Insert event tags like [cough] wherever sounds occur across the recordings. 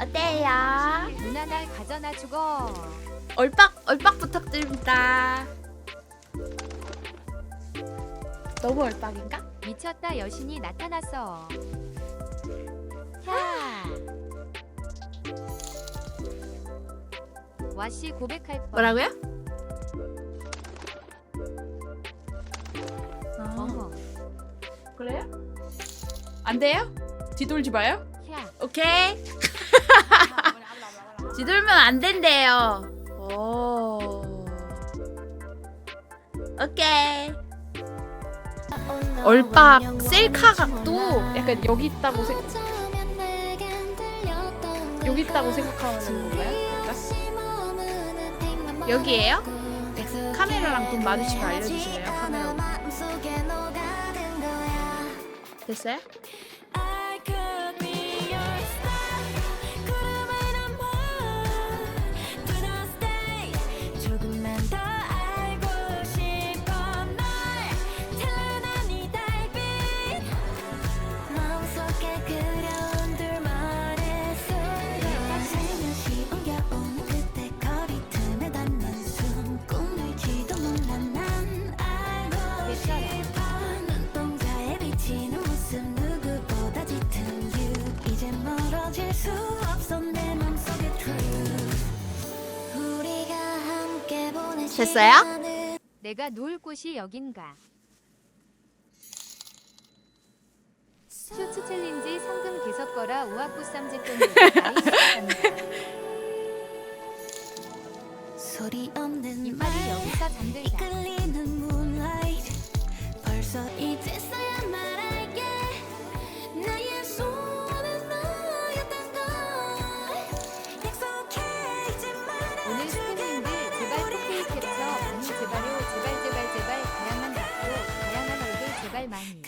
어때요? 누나 날 가져나 죽어. 얼빡 얼빡 부탁드립니다. 너무 얼빡인가? 미쳤다 여신이 나타났어. 야. 와씨 고백할 뻔. 뭐라고요? 어, 어허. 그래요? 안 돼요? 뒤돌지 마요. 야. 오케이. 뒤돌면 안 된대요. 오. 오케이. 얼빡 셀카 각도 약간 여기 있다고 생 여기 있다고 생각하는 건가요? 약간? 여기에요? 네, 카메라랑 눈 마주치면 알려주실래요? 카메라 됐어요? 수 없어 내 맘속의 truth 우리가 함께 보낸 됐어요? 시간은 내가 누울 곳이 여긴가. 슈츠 챌린지 상금 개석 거라 우악부쌈 제돈으로 나이 소리 없는 이빨이 말 여기서 잠들자.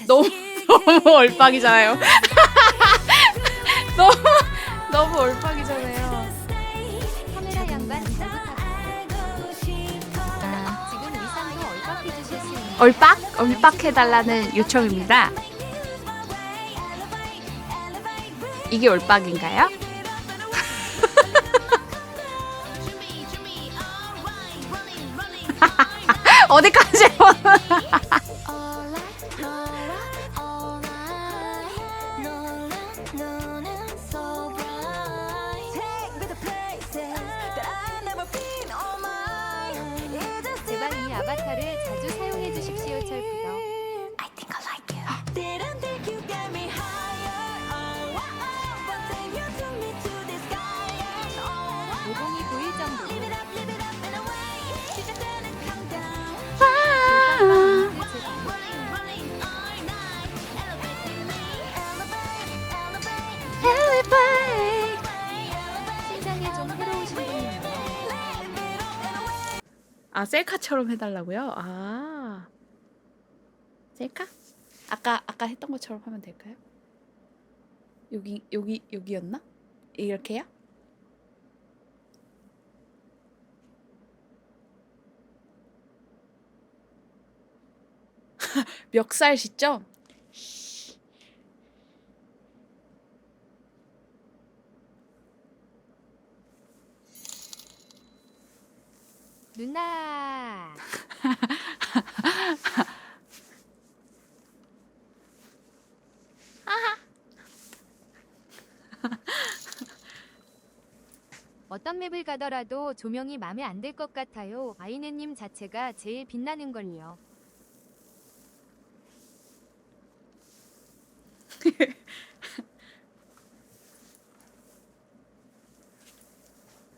너무 [laughs] 너무 얼빡이잖아요. [laughs] 너무 너무 얼빡이잖아요. 카메라 양반 잘 부탁드립니다. 지금 의상도 얼박해 주실 수 있는 얼빡 얼빡 해달라는 요청입니다. 이게 얼빡인가요? [laughs] 어디까지 보는? 아바타를 자주 사용 아 셀카처럼 해달라고요? 아 셀카? 아까 아까 했던 것처럼 하면 될까요? 여기 여기 여기였나? 이렇게요? [laughs] 멱살 시점? 누나. 어떤 맵을 가더라도 조명이 마음에 안 들 것 같아요. 아이네님 자체가 제일 빛나는 걸요.